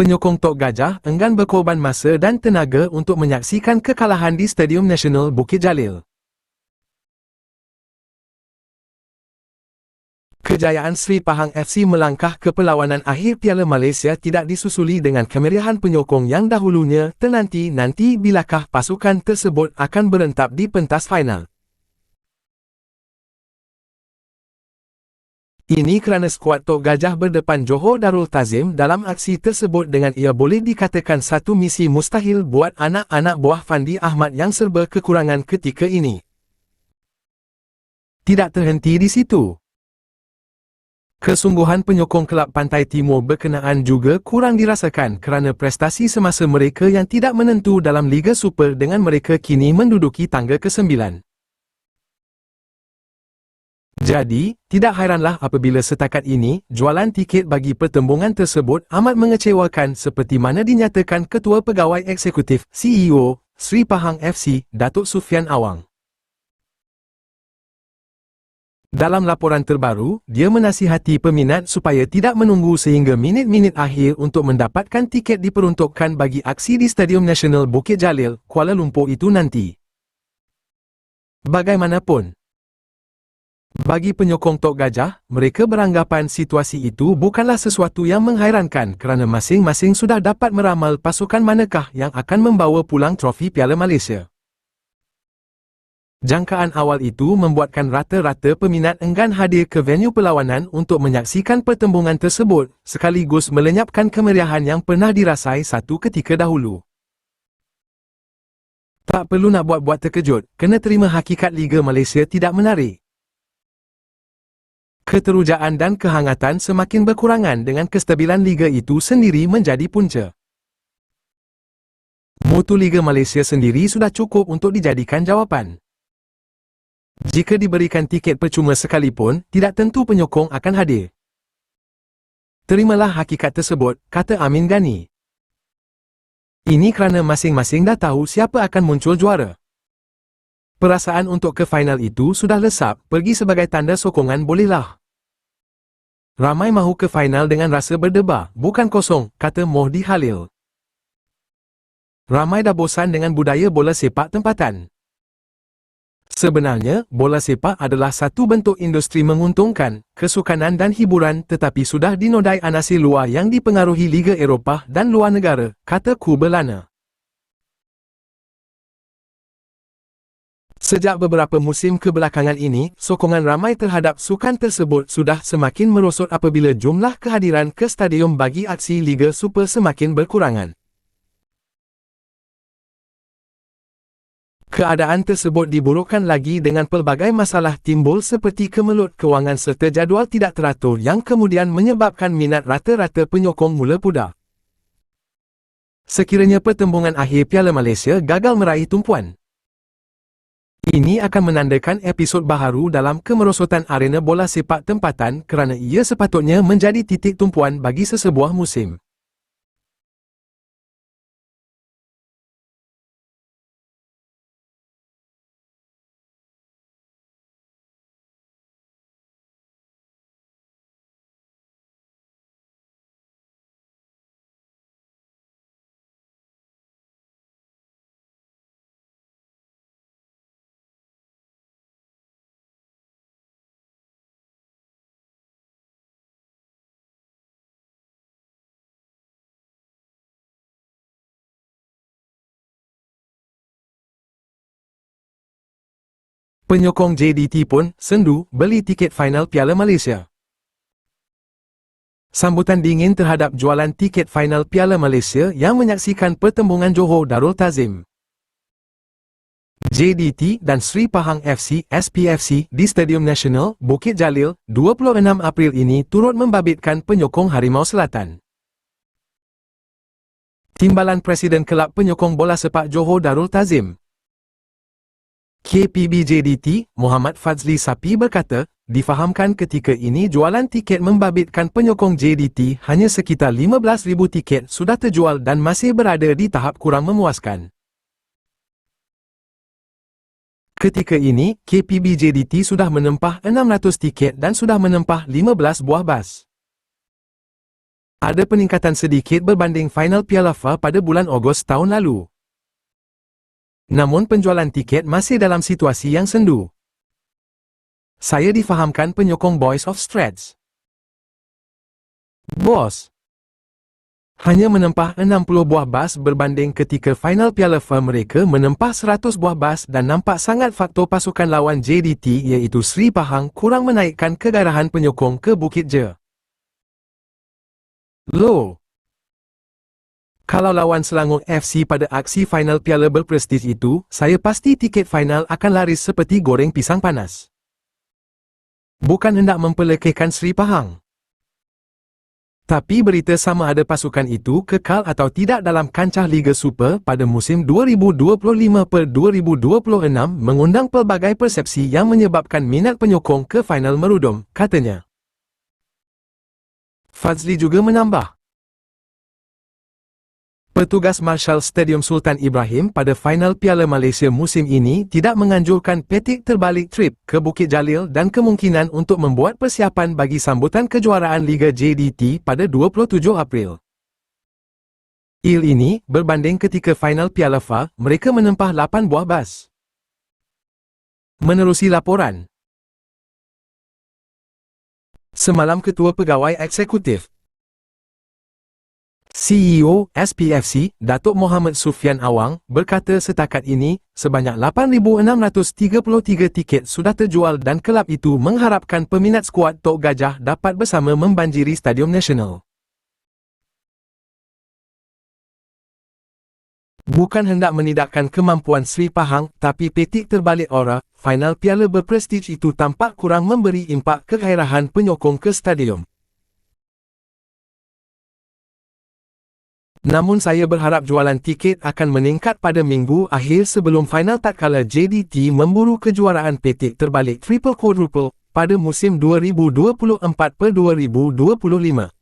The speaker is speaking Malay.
Penyokong Tok Gajah enggan berkorban masa dan tenaga untuk menyaksikan kekalahan di Stadium Nasional Bukit Jalil. Kejayaan Sri Pahang FC melangkah ke perlawanan akhir Piala Malaysia tidak disusuli dengan kemeriahan penyokong yang dahulunya tenanti-nanti bilakah pasukan tersebut akan berentap di pentas final. Ini kerana skuad Tok Gajah berdepan Johor Darul Tazim dalam aksi tersebut dengan ia boleh dikatakan satu misi mustahil buat anak-anak buah Fandi Ahmad yang serba kekurangan ketika ini. Tidak terhenti di situ. Kesungguhan penyokong kelab Pantai Timur berkenaan juga kurang dirasakan kerana prestasi semasa mereka yang tidak menentu dalam Liga Super dengan mereka kini menduduki tangga ke-9. Jadi, tidak hairanlah apabila setakat ini, jualan tiket bagi pertembungan tersebut amat mengecewakan seperti mana dinyatakan Ketua Pegawai Eksekutif CEO Sri Pahang FC, Datuk Sufian Awang. Dalam laporan terbaru, dia menasihati peminat supaya tidak menunggu sehingga minit-minit akhir untuk mendapatkan tiket diperuntukkan bagi aksi di Stadium Nasional Bukit Jalil, Kuala Lumpur itu nanti. Bagaimanapun, bagi penyokong Tok Gajah, mereka beranggapan situasi itu bukanlah sesuatu yang menghairankan kerana masing-masing sudah dapat meramal pasukan manakah yang akan membawa pulang trofi Piala Malaysia. Jangkaan awal itu membuatkan rata-rata peminat enggan hadir ke venue perlawanan untuk menyaksikan pertembungan tersebut sekaligus melenyapkan kemeriahan yang pernah dirasai satu ketika dahulu. Tak perlu nak buat-buat terkejut, kena terima hakikat Liga Malaysia tidak menarik keterujaan dan kehangatan semakin berkurangan dengan kestabilan liga itu sendiri menjadi punca. Mutu Liga Malaysia sendiri sudah cukup untuk dijadikan jawapan. Jika diberikan tiket percuma sekalipun, tidak tentu penyokong akan hadir. Terimalah hakikat tersebut, kata Amin Gani. Ini kerana masing-masing dah tahu siapa akan muncul juara. Perasaan untuk ke final itu sudah lesap, pergi sebagai tanda sokongan bolehlah. Ramai mahu ke final dengan rasa berdebar, bukan kosong, kata Mohdi Halil. Ramai dah bosan dengan budaya bola sepak tempatan. Sebenarnya, bola sepak adalah satu bentuk industri menguntungkan, kesukanan dan hiburan tetapi sudah dinodai anasi luar yang dipengaruhi Liga Eropah dan luar negara, kata Kubelana. Sejak beberapa musim kebelakangan ini, sokongan ramai terhadap sukan tersebut sudah semakin merosot apabila jumlah kehadiran ke stadium bagi aksi Liga Super semakin berkurangan. Keadaan tersebut diburukkan lagi dengan pelbagai masalah timbul seperti kemelut kewangan serta jadual tidak teratur yang kemudian menyebabkan minat rata-rata penyokong mula pudar. Sekiranya pertembungan akhir Piala Malaysia gagal meraih tumpuan, ini akan menandakan episod baharu dalam kemerosotan arena bola sepak tempatan kerana ia sepatutnya menjadi titik tumpuan bagi sesebuah musim. Penyokong JDT pun sendu beli tiket final Piala Malaysia. Sambutan dingin terhadap jualan tiket final Piala Malaysia yang menyaksikan pertembungan Johor Darul Tazim. JDT dan Sri Pahang FC SPFC di Stadium Nasional Bukit Jalil 26 April ini turut membabitkan penyokong Harimau Selatan. Timbalan Presiden Kelab Penyokong Bola Sepak Johor Darul Tazim, KPBJDT, Muhammad Fazli Sapi berkata, difahamkan ketika ini jualan tiket membabitkan penyokong JDT hanya sekitar 15,000 tiket sudah terjual dan masih berada di tahap kurang memuaskan. Ketika ini, KPBJDT sudah menempah 600 tiket dan sudah menempah 15 buah bas. Ada peningkatan sedikit berbanding final Piala FA pada bulan Ogos tahun lalu. Namun penjualan tiket masih dalam situasi yang sendu. Saya difahamkan penyokong Boys of Strats. Bos. Hanya menempah 60 buah bas berbanding ketika final Piala FA mereka menempah 100 buah bas dan nampak sangat faktor pasukan lawan JDT iaitu Sri Pahang kurang menaikkan kegairahan penyokong ke Bukit Je. Low. Kalau lawan Selangor FC pada aksi final piala berprestij itu, saya pasti tiket final akan laris seperti goreng pisang panas. Bukan hendak mempelekehkan Sri Pahang. Tapi berita sama ada pasukan itu kekal atau tidak dalam kancah Liga Super pada musim 2025-2026 mengundang pelbagai persepsi yang menyebabkan minat penyokong ke final merudum, katanya. Fazli juga menambah. Petugas Marshal Stadium Sultan Ibrahim pada final Piala Malaysia musim ini tidak menganjurkan petik terbalik trip ke Bukit Jalil dan kemungkinan untuk membuat persiapan bagi sambutan kejuaraan Liga JDT pada 27 April. Il ini berbanding ketika final Piala FA, mereka menempah 8 buah bas. Menerusi laporan, Semalam Ketua Pegawai Eksekutif CEO SPFC Datuk Muhammad Sufian Awang berkata setakat ini sebanyak 8633 tiket sudah terjual dan kelab itu mengharapkan peminat skuad Tok Gajah dapat bersama membanjiri Stadium Nasional. Bukan hendak menidakkan kemampuan Sri Pahang, tapi petik terbalik ora, final piala berprestij itu tampak kurang memberi impak kegairahan penyokong ke stadium. Namun saya berharap jualan tiket akan meningkat pada minggu akhir sebelum final tatkala JDT memburu kejuaraan petik terbalik triple quadruple pada musim 2024-2025.